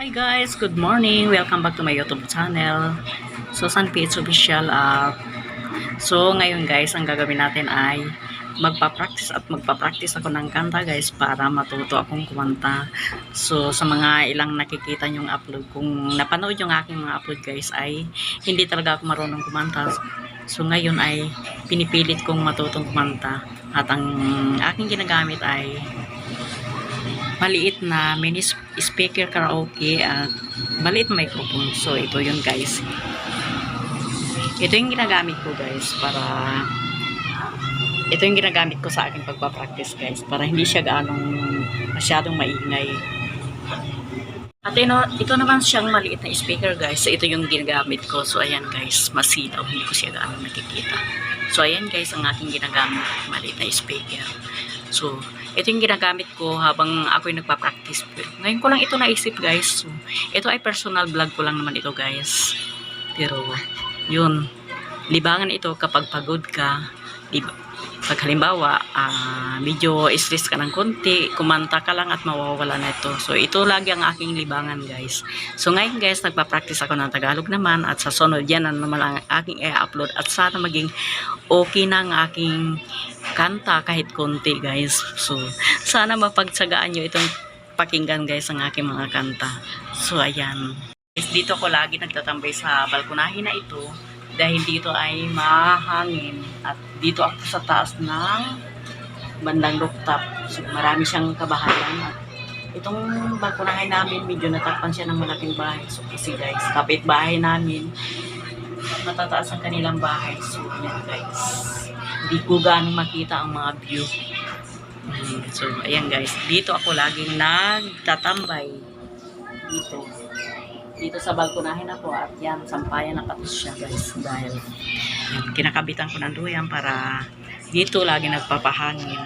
Hi guys, good morning. Welcome back to my YouTube channel. Susan Pits Official. Uh, so ngayon guys, ang gagawin natin ay magpa-practice at magpa-practice ako ng kanta guys para matuto akong kumanta. So sa mga ilang nakikita yung upload, kung napanood yung aking mga upload guys ay hindi talaga ako marunong kumanta. So ngayon ay pinipilit kong matutong kumanta at ang aking ginagamit ay maliit na mini sp- speaker karaoke at maliit microphone. So, ito yun guys. Ito yung ginagamit ko guys para ito yung ginagamit ko sa aking pagpapractice guys para hindi siya gaanong masyadong maingay. At ino, ito naman siyang maliit na speaker guys. So, ito yung ginagamit ko. So, ayan guys, masilaw. Hindi ko siya gaanong nakikita. So, ayan guys, ang aking ginagamit. Maliit na speaker. So, ito yung ginagamit ko habang ako'y nagpa-practice. Pero ngayon ko lang ito naisip guys. So, ito ay personal vlog ko lang naman ito guys. Pero, yun. Libangan ito kapag pagod ka. Diba? Pag halimbawa, ah, medyo stress ka ng konti, kumanta ka lang at mawawala na ito. So, ito lagi ang aking libangan, guys. So, ngayon, guys, nagpa-practice ako ng Tagalog naman at sa sunod yan na naman ang aking i-upload at sana maging okay na ang aking kanta kahit konti, guys. So, sana mapagtsagaan nyo itong pakinggan, guys, ang aking mga kanta. So, ayan. Guys, dito ko lagi nagtatambay sa balkonahin na ito dahil dito ay mahangin at dito ako sa taas ng bandang rooftop. So, marami siyang kabahayan at itong balkonahin namin medyo natakpan siya ng malaking bahay. So, kasi guys, kapit bahay namin matataas ang kanilang bahay. So, yan guys. Hindi ko gaano makita ang mga view. Mm, So, ayan guys. Dito ako laging nagtatambay. Dito dito sa balkonahin ako at yan, sampayan na patos siya guys. Dahil kinakabitan ko ng duyan para dito lagi nagpapahangin.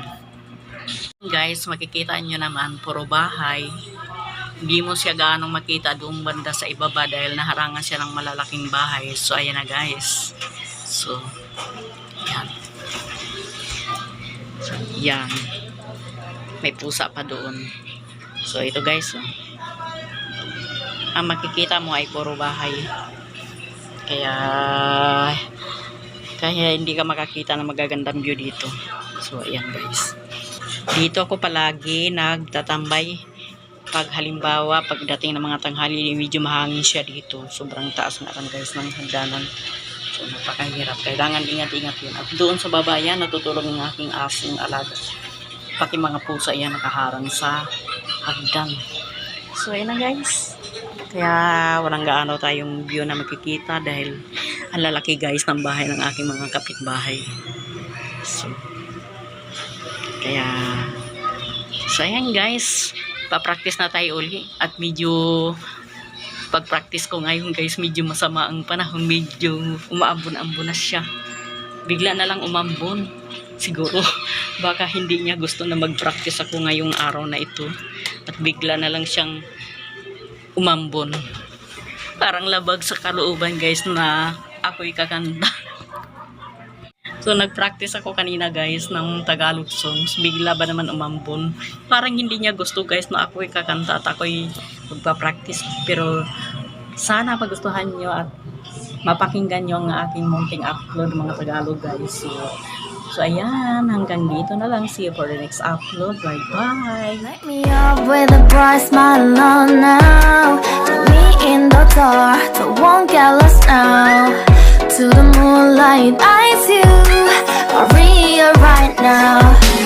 Guys makikita nyo naman puro bahay. Hindi mo siya ganong makita doong banda sa ibaba dahil naharangan siya ng malalaking bahay. So ayan na guys. So yan. Yan. May pusa pa doon. So ito guys oh ang makikita mo ay puro bahay. Kaya kaya hindi ka makakita ng magagandang view dito. So ayan guys. Dito ako palagi nagtatambay pag halimbawa pagdating ng mga tanghali medyo mahangin siya dito. Sobrang taas na rin guys ng hagdanan. So napakahirap. Kailangan ingat-ingat yun. At doon sa baba yan natutulog ng aking asing alaga. Pati mga pusa yan nakaharang sa hagdan. So ayan na guys. Kaya walang gaano tayong view na makikita dahil ang lalaki guys ng bahay ng aking mga kapitbahay. So, kaya, so ayan guys, papractice na tayo uli at medyo pag-practice ko ngayon guys, medyo masama ang panahon, medyo umaambon-ambon na siya. Bigla na lang umambon. Siguro, baka hindi niya gusto na mag-practice ako ngayong araw na ito. At bigla na lang siyang umambon. Parang labag sa kalooban guys na ako'y kakanta. so nag-practice ako kanina guys ng Tagalog songs. Bigla ba naman umambon. Parang hindi niya gusto guys na ako'y kakanta at ako'y magpa-practice. Pero sana magustuhan nyo at mapakinggan nyo ang aking munting upload mga Tagalog guys. So, so ayan, hanggang dito na lang. See you for the next upload. Bye-bye! Light me up with a bright smile on now. Put me in the dark, so won't get lost now. To the moonlight, eyes you, Maria right now.